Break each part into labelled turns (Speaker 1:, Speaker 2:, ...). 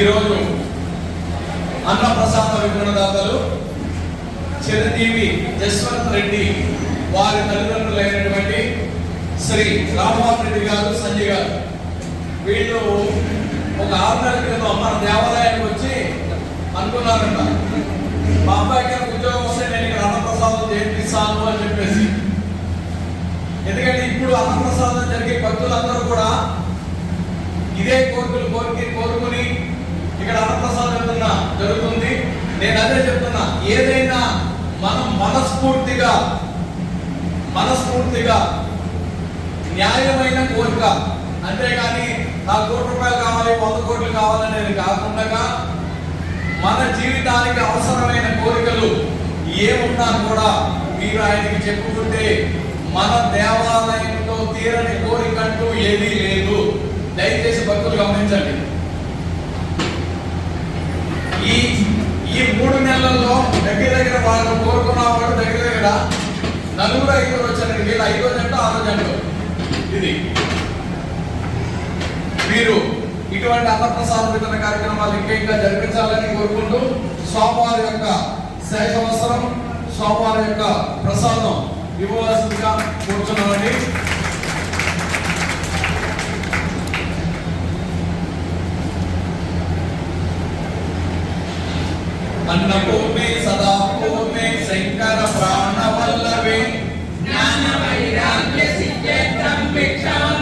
Speaker 1: ఈరోజు అన్నప్రసాద విగ్రహదాతలు చిరంజీవి జస్వంత్ రెడ్డి వారి తల్లిదండ్రులైనటువంటి శ్రీ రామ్మోహన్ రెడ్డి గారు సంజయ్ గారు. వీళ్ళు ఒక ఆరు నెలల క్రితం మన దేవాలయానికి వచ్చి అనుకున్నారంట. మా అబ్బాయికి ఉద్యోగం వస్తే నేను ఇక్కడ అన్నప్రసాదం చేపిస్తాను అని చెప్పేసి. ఎందుకంటే ఇప్పుడు అన్నప్రసాదం జరిగే భక్తులందరూ కూడా ఇదే కోరికలు కోరిక కోరుకుని ఇక్కడ అన్నప్రసాదం ఏదన్నా జరుగుతుంది. నేను అదే చెప్తున్నా. ఏదైనా మనం మనస్ఫూర్తిగా మనస్ఫూర్తిగా న్యాయమైన కోరిక అంతేగాని నాకు కోటి రూపాయలు కావాలి వంద కోట్లు కావాలనేది కాకుండా మన జీవితానికి అవసరమైన కోరికలు ఏమున్నా కూడా మీరు ఆయనకి చెప్పుకుంటే మన దేవాలయంలో తీరని కోరికంటూ ఏదీ లేదు. దయచేసి భక్తులు గమనించండి ఈ ఈ మూడు నెలల్లో దగ్గర దగ్గర వాళ్ళు కోరుకున్న వాడు ఇక్కడ నలుగురు ఐదుగురు వచ్చారండి. వీళ్ళు ఐదో జంట ఆరో జంట. ఇది. మీరు ఇటువంటి అన్నప్రసాద వితరణ కార్యక్రమాలు ఇంకా ఇంకా జరిపించాలని కోరుకుంటూ స్వామివారి యొక్క శేషవసరం స్వామివారి యొక్క ప్రసాదం ఇవ్వవలసిందిగా కోరుతున్నామండి. అన్నపూర్ణే సదా పూర్ణే శంకర ప్రాణవల్లవే
Speaker 2: జ్ఞాన
Speaker 1: వైరాగ్య సిద్ధ్యర్థం భిక్షాం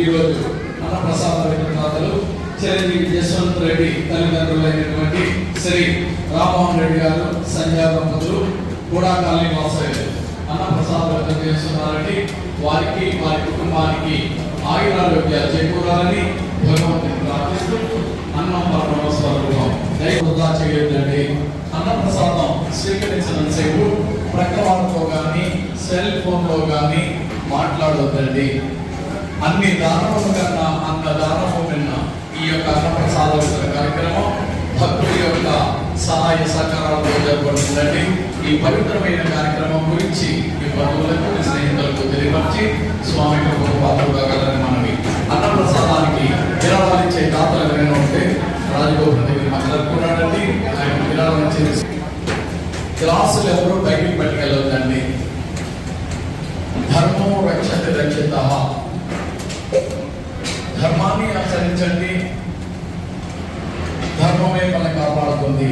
Speaker 1: ఈరోజు మన ప్రసాద విగ్రహాలు చిరంజీవి జస్వంత్ రెడ్డి తల్లిదండ్రులైనటువంటి శ్రీ రామ్మోహన్ రెడ్డి గారు సంధ్యా దంపతులు కూడా కాలనీ వాసయ్య అన్న ప్రసాద వ్యక్తం చేస్తున్నారని వారికి వారి కుటుంబానికి ఆయురారోగ్యాలు చేకూరాలని భగవంతుని ప్రార్థిస్తూ అన్నం పరమ స్వరూపం దయ వృధా అన్నప్రసాదం అన్న ప్రసాదం స్వీకరించినంతసేపు ప్రక్క కానీ సెల్ ఫోన్లో కానీ మాట్లాడొద్దండి. అన్ని దానముల కన్నా అంత దానము విన్న ఈ యొక్క అన్నప్రసాద కార్యక్రమం భక్తుల యొక్క సహాయ సహకారాలతో జరపడుతుందండి ఈ పవిత్రమైన కార్యక్రమం గురించి మీ బంధువులకు మీ స్నేహితులకు తెలియపరిచి స్వామి కృపకు పాత్రలు కలని మనవి. అన్నప్రసాదానికి విరాళాలు ఇచ్చే దాతలు ఎవరైనా ఉంటే రాజగోపురం దగ్గర మాట్లాడుకున్నాడండి ఆయన విరాళం చేసి క్లాసులు ఎవరు బయటికి పట్టుకెళ్ళొద్దండి ధర్మం రక్షత రక్షిత ధర్మాన్ని ధర్మమే మనల్ని కాపాడుతుంది.